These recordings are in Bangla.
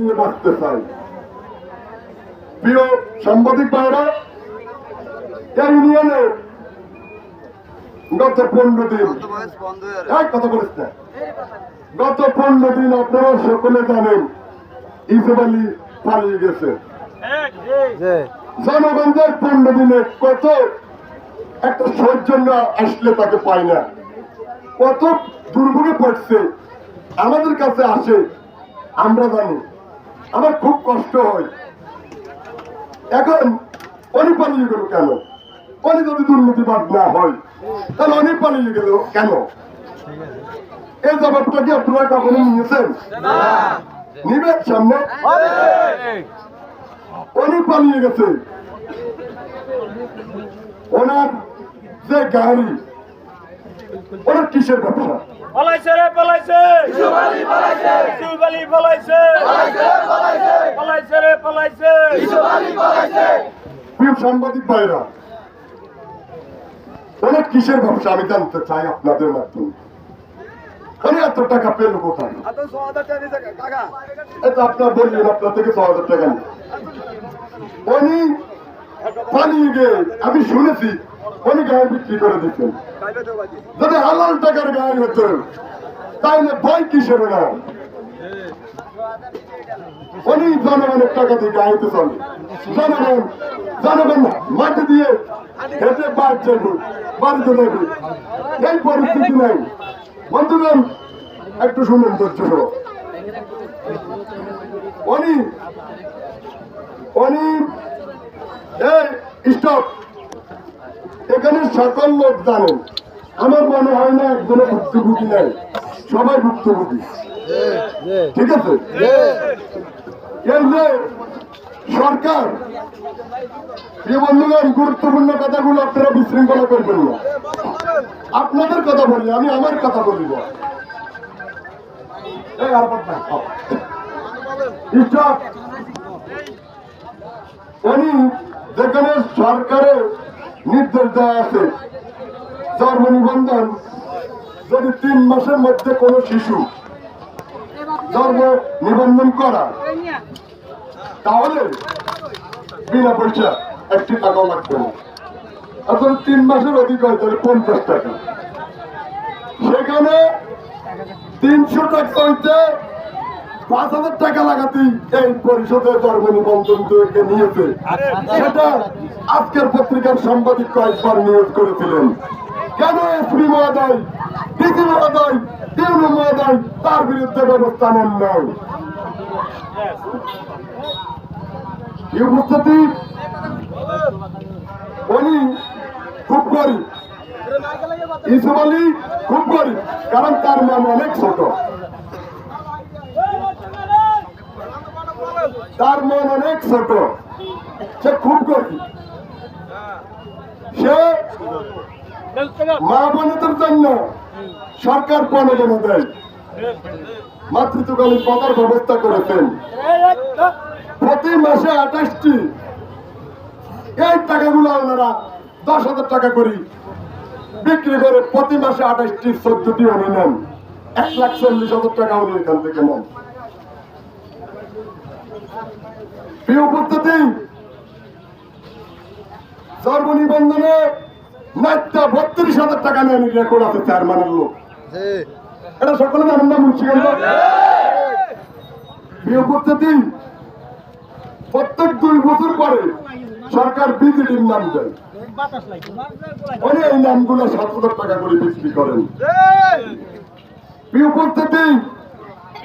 নিয়ে বাঁচতে চাই। প্রিয় সাংবাদিক ভাইরা এই ইউনিয়নে গত পনেরো দিন এক কথা বলিস না। গত পনেরো দিন আপনারা সকলে জানেন ইসুফ আলী পালিয়ে গেছে। জনগণদের পনেরো দিনে কত একটা সৌজন্য আসলে তাকে পায় না। কত দুর্ভোগে পড়ছে। আমাদের কাছে আসে আমরা জানি। আমার খুব কষ্ট হয়। এখন অনেক পালিয়ে গেল কেন? অনেক যদি দুর্নীতিবাদ না হয়, তাহলে অনেক পালিয়ে গেল কেন? এই জবাবটা কি আপনারা কখনো নিয়েছেন? নিবেন সামনে? অনেক পালিয়ে গেছে। ওনার যে গাড়ি, ওনার কিসের ব্যবসা? পলাইছে রে পলাইছে। ইসুবালি পলাইছে। ইসুবালি পলাইছে। পলাইছে রে পলাইছে। প্রিয় সাংবাদিক ভাইরা ওনার কিসের ব্যবসা আমি জানতে চাই আপনাদের মাধ্যমে। এত টাকা পেল কোথায়? এটা আপনার বললেন আপনার থেকে ছ হাজার টাকা উনি পালিয়ে গিয়ে আমি শুনেছি উনি গায়ে বিক্রি করে দিচ্ছেন। যদি হালাল টাকার গায়ে হতো তাহলে ভয় কিসের না উনি জনগণের টাকা দিয়ে গাইতে চলে জনগণ জনগণ মাটি দিয়ে হেঁটে বাদ যাবে বাড়িতে যাবে। এই পরিস্থিতি নাই। বন্ধুগণ, একটু শুনুন ধৈর্য উনি উনি, এই স্টপ এখানে সকল লোক জানেন, আমার মনে হয় না একজনের ভুক্তভোগী নাই সবাই ভুক্তভোগী ঠিক আছে এই যে সরকার বন্ধুগণ গুরুত্বপূর্ণ কথাগুলো আপনারা বিশৃঙ্খলা করবেন না আপনাদের কথা বলি, আমি আমার কথা বলি না এই আর কথা না। স্টপ। উনি যেখানে সরকারের নির্দেশ দেওয়া আছে। জন্ম নিবন্ধন যদি তিন মাসের মধ্যে কোনো শিশু জন্ম নিবন্ধন করা, তাহলে বিনা পয়সা একটি টাকা লাগবে না। তিন মাসের অধিক হয়, তাহলে পঞ্চাশ টাকা। সেখানে তিনশো টাকা হইতে পাঁচ হাজার টাকা লাগাতেই এই পরিষদের নিয়েছে। সেটা আজকের পত্রিকার সাংবাদিক কয়েকবার নিয়োগ করেছিলেন। কেন এসপি মহোদয়, ডিসি মহোদয় মহোদয় তার বিরুদ্ধে ব্যবস্থা নেন নাই? উপস্থিতি? উনি খুব গরিব। ইসুফ আলী, খুব গরিব, কারণ তার মন অনেক ছোট। তার মন অনেক ছোট। সে খুব গরিব সে মা বোনদের জন্য সরকার প্রণোদনা দেয়। মাতৃত্বকালীন পদার ব্যবস্থা করেছেন। প্রতি মাসে আঠাশটি। এই টাকাগুলো ওনারা দশ হাজার টাকা করি বিক্রি করে প্রতি মাসে আঠাশটি, চোদ্দটি উনি এক লাখ চল্লিশ হাজার টাকা উনি এখান থেকে নেন। প্রিয় উপস্থিতি জন্ম নিবন্ধনে বত্রিশ হাজার টাকা নেন রেকর্ড আছে চেয়ারম্যানের লোক। এটা সকলে জানেন না মুন্সিগঞ্জ? প্রিয় উপস্থিতি প্রত্যেক দুই বছর পরে সরকার বিজেডির নাম দেয়। উনি এই নামগুলো সাত হাজার টাকা করে বিক্রি করেন। প্রিয় উপস্থিতি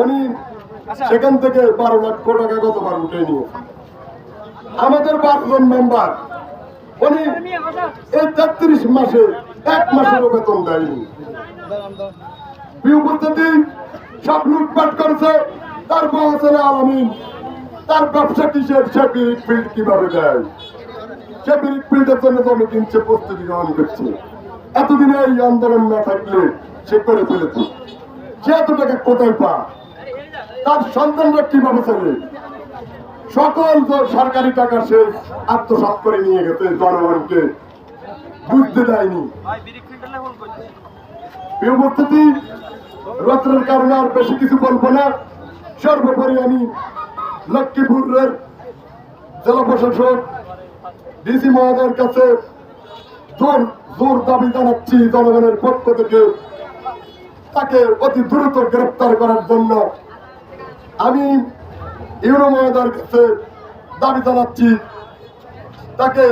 উনি সেখান থেকে বারো লক্ষ টাকা গতবার উঠে নিয়ে আমাদের পাঁচজন মেম্বার উনি এই তেত্রিশ মাসে এক মাসেরও বেতন দেয়নি। সব লুটপাট তার আলমিন, তার ব্যবসা কিসের, সে বিরিক ফিল্ড কীভাবে দেয়? সে বিরিক ফিল্ডের জন্য কিনছে, প্রস্তুতি গ্রহণ এতদিনে এই আন্দোলন না থাকলে সে করে ফেলেছে। সে এত টাকা কোথায় পা তার সন্তানরা কীভাবে চলে। সকল সরকারি টাকা সে আত্মসাৎ করে নিয়ে গেছে জনগণকে। বুঝতে দেয়নি। উপস্থিতি রত্নের কারণে আর বেশি কিছু বলব না। সর্বোপরি আমি লক্ষ্মীপুরের জেলা প্রশাসক, ডিসি মহোদয়ের কাছে জোর জোর দাবি জানাচ্ছি জনগণের পক্ষ থেকে। তাকে অতি দ্রুত গ্রেপ্তার করার জন্য আমি ইউরো মহোদয়ের কাছে দাবি জানাচ্ছি তাকে